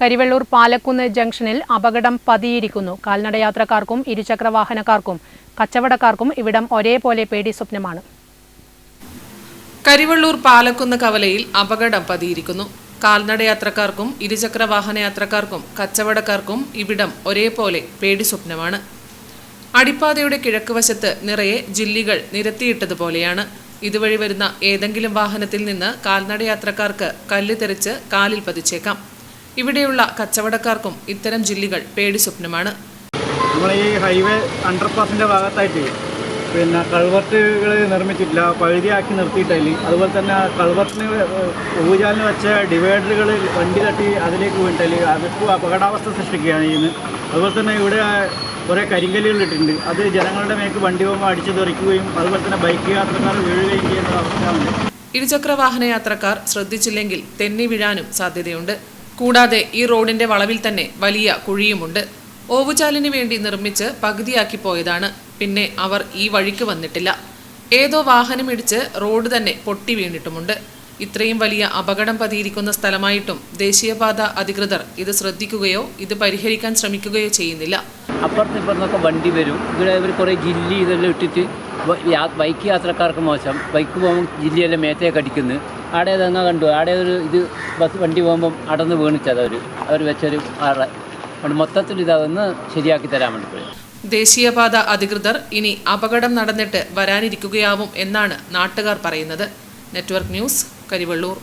കരിവെള്ളൂർ പാലക്കുന്ന് ജംഗ്ഷനിൽ അപകടം പതിയിരിക്കുന്നു. കാൽനടയാത്രക്കാർക്കും ഇരുചക്ര വാഹനക്കാർക്കും കച്ചവടക്കാർക്കും ഇവിടം ഒരേപോലെ പേടി സ്വപ്നമാണ്. കരിവെള്ളൂർ പാലക്കുന്ന് കവലയിൽ അപകടം പതിയിരിക്കുന്നു. കാൽനടയാത്രക്കാർക്കും ഇരുചക്ര വാഹനയാത്രക്കാർക്കും കച്ചവടക്കാർക്കും ഇവിടം ഒരേപോലെ പേടി സ്വപ്നമാണ്. അടിപ്പാതയുടെ കിഴക്കുവശത്ത് നിറയെ ജില്ലികൾ നിരത്തിയിട്ടതുപോലെയാണ് ഇതുവഴി വരുന്ന ഏതെങ്കിലും വാഹനത്തിൽ നിന്ന് കാൽനടയാത്രക്കാർക്ക് കല്ല് തെറിച്ച് കാലിൽ പതിച്ചേക്കാം. ഇവിടെയുള്ള കച്ചവടക്കാർക്കും ഇത്തരം ജില്ലകൾ പേടി സ്വപ്നമാണ്. നമ്മൾ ഈ ഹൈവേ അണ്ടർപാസിന്റെ ഭാഗത്തായിട്ട് പിന്നെ കൾവർട്ടുകൾ നിർമ്മിച്ചിട്ടില്ല പഴുതിയാക്കി നിർത്തിയിട്ടില്ല അതുപോലെ തന്നെ കൾവർട്ടിന് ഊജാലിന് വെച്ച ഡിവൈഡറുകൾ വണ്ടി തട്ടി അതിലേക്ക് വീണിട്ടില്ല അതൊക്കെ അപകടാവസ്ഥ സൃഷ്ടിക്കുകയാണ് ചെയ്യുന്നത്. അതുപോലെ തന്നെ ഇവിടെ കുറേ കരിങ്കല്ലുകൾ ഇട്ടിട്ടുണ്ട്. അത് ജനങ്ങളുടെ മേക്ക് വണ്ടി പോകുമ്പോൾ അടിച്ചു തെറിക്കുകയും അതുപോലെ തന്നെ ബൈക്ക് യാത്രക്കാർ വീഴുകയും ചെയ്യുന്ന അവസ്ഥയാണ്. ഇരുചക്ര വാഹന യാത്രക്കാർ ശ്രദ്ധിച്ചില്ലെങ്കിൽ തെന്നി വീഴാനും സാധ്യതയുണ്ട്. കൂടാതെ ഈ റോഡിന്റെ വളവിൽ തന്നെ വലിയ കുഴിയുമുണ്ട്. ഓവുചാലിന് വേണ്ടി നിർമ്മിച്ച് പകുതിയാക്കി പോയതാണ്. പിന്നെ അവർ ഈ വഴിക്ക് വന്നിട്ടില്ല. ഏതോ വാഹനമിടിച്ച് റോഡ് തന്നെ പൊട്ടി വീണിട്ടുമുണ്ട്. ഇത്രയും വലിയ അപകടം പതിയിരിക്കുന്ന സ്ഥലമായിട്ടും ദേശീയപാത അധികൃതർ ഇത് ശ്രദ്ധിക്കുകയോ ഇത് പരിഹരിക്കാൻ ശ്രമിക്കുകയോ ചെയ്യുന്നില്ല. അപ്പുറത്ത് ഇപ്പുറത്തൊക്കെ വണ്ടി വരും. ഇവിടെ ഇവർ കുറേ ജില്ലി ഇതെല്ലാം ഇട്ടിട്ട് ബൈക്ക് യാത്രക്കാർക്ക് മോശം. ബൈക്ക് പോകുമ്പോൾ ജില്ലയെല്ലാം മേത്തേക്ക് അടിക്കുന്നു. ആടെ ഇതങ്ങ കണ്ടു? ആടെ ഒരു ഇത് ബസ് വണ്ടി പോകുമ്പം അടന്ന് വീണിച്ചത് അവർ അവർ വെച്ചൊരു ആളെ മൊത്തത്തിൽ ഇതൊന്ന് ശരിയാക്കി തരാൻ വേണ്ടി പോയി. ദേശീയപാത അധികൃതർ ഇനി അപകടം നടന്നിട്ട് വരാനിരിക്കുകയാവും എന്നാണ് നാട്ടുകാർ പറയുന്നത്. Network news Karivellur.